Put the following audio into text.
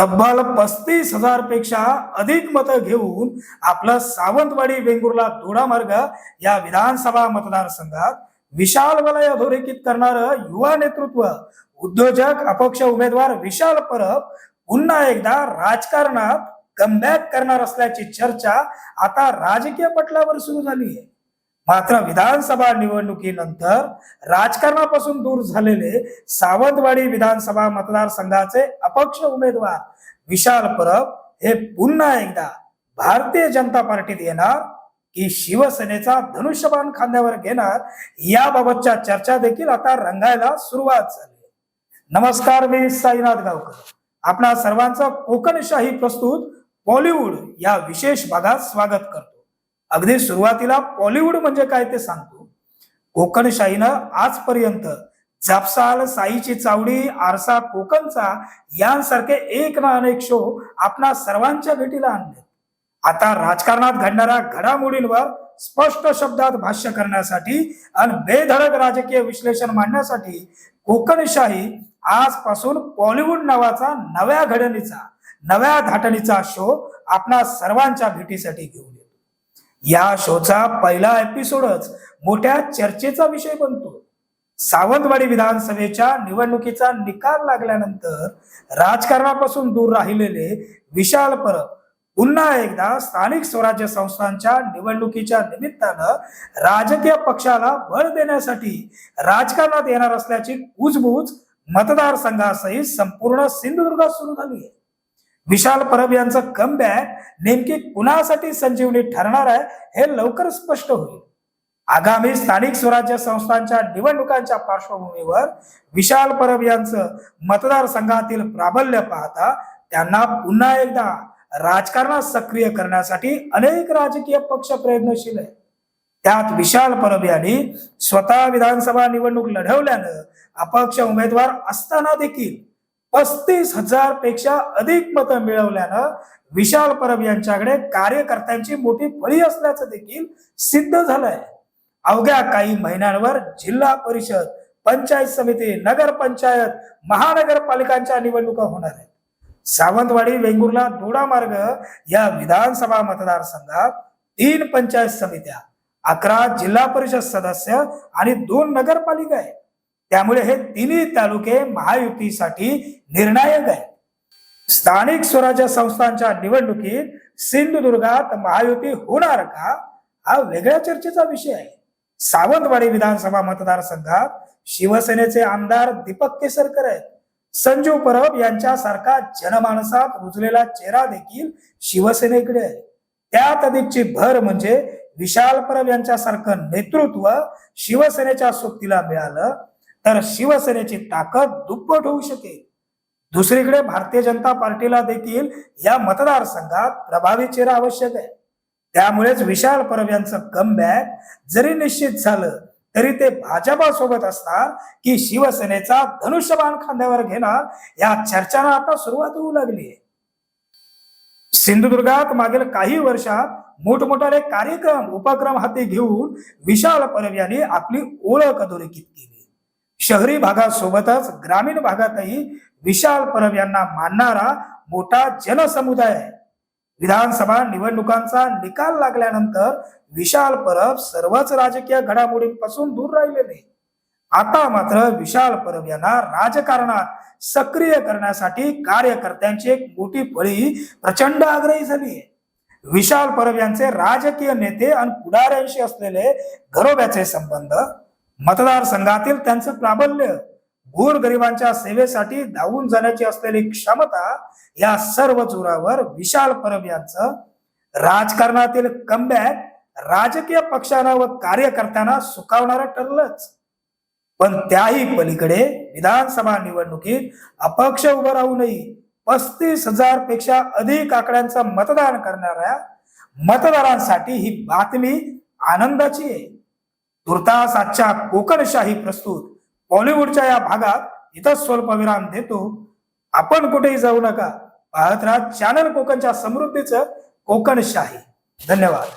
तब्बल पस्तीस हजारपेक्षा अधिक मतं घेऊन आपलं सावंतवाडी वेंगुर्ला दोडा मार्ग या विधानसभा मतदारसंघात विशाल वलय अधोरेखित करणारं युवा नेतृत्व उद्योजक अपक्ष उमेदवार विशाल परब पुन्हा एकदा राजकारणात कमबॅक करणार असल्याची चर्चा आता राजकीय पटलावर सुरू झाली आहे. मात्र विधानसभा निवडणुकीनंतर राजकारणापासून दूर झालेले सावंतवाडी विधानसभा मतदारसंघाचे अपक्ष उमेदवार विशाल परब हे पुन्हा एकदा भारतीय जनता पार्टीत येणार की शिवसेनेचा धनुष्यबाण खांद्यावर घेणार याबाबतच्या चर्चा देखील आता रंगायला सुरुवात झाली. नमस्कार मी साईनाथ गावकर. आपणा सर्वांचं कोकणशाही प्रस्तुत बॉलिवूड या विशेष भागात स्वागत करतो. अगदी सुरुवातीला बॉलिवूड म्हणजे काय ते सांगतो. कोकणशाहीनं आजपर्यंत झापसाल साईची चावडी आरसा कोकणचा यांसारखे एक ना अनेक शो आपणा सर्वांच्या भेटीला आणले आता राजकारणात घडणाऱ्या घडामोडींवर स्पष्ट शब्दात भाष्य करण्यासाठी आणि बेधडक राजकीय विश्लेषण मांडण्यासाठी कोकणशाही आजपासून बॉलिवूड नावाचा नव्या घडणीचा नव्या धाटणीचा शो आपणा सर्वांच्या भेटीसाठी घेऊन येतो. या शोचा पहिला एपिसोडच मोठ्या चर्चेचा विषय बनतो. सावंतवाडी विधानसभेच्या निवडणुकीचा निकाल लागल्यानंतर राजकारणापासून दूर राहिलेले विशाल परब पुन्हा एकदा स्थानिक स्वराज्य संस्थांच्या निवडणुकीच्या निमित्तानं राजकीय पक्षाला बळ देण्यासाठी राजकारणात येणार असल्याची कुजबूज मतदारसंघासहित संपूर्ण सिंधुदुर्गात सुरू झाली आहे. विशाल परब यांचं कमबॅक नेमकी कुणासाठी संजीवनी ठरणार आहे हे लवकर स्पष्ट होईल. आगामी स्थानिक स्वराज्य संस्थांच्या निवडणुकांच्या पार्श्वभूमीवर विशाल परब यांचं मतदारसंघातील प्राबल्य पाहता त्यांना पुन्हा एकदा राजकारणात सक्रिय करण्यासाठी अनेक राजकीय पक्ष प्रयत्नशील आहेत. त्यात विशाल परब यांनी स्वतः विधानसभा निवडणूक लढवल्यानं अपक्ष उमेदवार असताना देखील पस्तीस हजारपेक्षा अधिक मतं मिळवल्यानं विशाल परब यांच्याकडे कार्यकर्त्यांची मोठी फळी असल्याचं देखील सिद्ध झालंय. अवघ्या काही महिन्यांवर जिल्हा परिषद पंचायत समिती नगरपंचायत महानगरपालिकांच्या निवडणुका होणार आहेत. सावंतवाडी वेंगुर्ला दोडा मार्ग या विधानसभा मतदारसंघात तीन पंचायत समित्या अकरा जिल्हा परिषद सदस्य आणि दोन नगरपालिका आहेत. त्यामुळे हे तिन्ही तालुके महायुतीसाठी निर्णायक आहेत. स्थानिक स्वराज्य संस्थांच्या निवडणुकीत सिंधुदुर्गात महायुती होणार का? हा वेगळ्या चर्चेचा विषय आहे. सावंतवाडी विधानसभा मतदारसंघात शिवसेनेचे आमदार दीपक केसरकर आहेत. संजीव परब यांच्यासारखा जनमानसात रुजलेला चेहरा देखील शिवसेनेकडे आहे. त्यात अधिकची भर म्हणजे विशाल परब यांच्यासारखं नेतृत्व शिवसेनेच्या सोबतीला मिळालं तर शिवसेनेची ताकद दुप्पट होऊ शकेल. दुसरीकडे भारतीय जनता पार्टीला देखील या मतदारसंघात प्रभावी चेहरा आवश्यक आहे. त्यामुळेच विशाल परब यांचं कमबॅक जरी निश्चित झालं तरी ते भाजपा सोबत असणार की शिवसेनेचा धनुष्यबाण खांद्यावर घेणार या चर्चांना आता सुरुवात होऊ लागली आहे. सिंधुदुर्गात मागील काही वर्षात मोठमोठाले कार्यक्रम उपक्रम हाती घेऊन विशाल परब यांनी आपली ओळख अधोरेखित केली. शहरी भागासोबतच ग्रामीण भागातही विशाल परब यांना मानणारा मोठा जनसमुदाय आहे. विधानसभा निवडणुकांचा निकाल लागल्यानंतर विशाल परब सर्वच राजकीय घडामोडींपासून दूर राहिलेले. आता मात्र विशाल परब यांना राजकारणात सक्रिय करण्यासाठी कार्यकर्त्यांची एक मोठी फळी प्रचंड आग्रही झाली आहे. विशाल परब यांचे राजकीय नेते आणि पुढाऱ्यांशी असलेले घरोब्याचे संबंध मतदारसंघातील त्यांचं प्राबल्य गोरगरिबांच्या सेवेसाठी धावून जाण्याची असलेली क्षमता या सर्व जोरावर विशाल परब यांचं राजकारणातील कमबॅक राजकीय पक्षांना व कार्यकर्त्यांना सुकावणारं ठरलंच. पण त्याही पलीकडे विधानसभा निवडणुकीत अपक्ष उभं राहूनही पस्तीस हजारपेक्षा अधिक आकड्यांचं मतदान करणाऱ्या मतदारांसाठी ही बातमी आनंदाची आहे. तुर्तास आजच्या कोकणशाही प्रस्तुत बॉलिवूडच्या या भागात इथं स्वल्पविराम देतो. आपण कुठेही जाऊ नका. पाहत राहा चॅनल कोकणच्या समृद्धीचं कोकणशाही. धन्यवाद.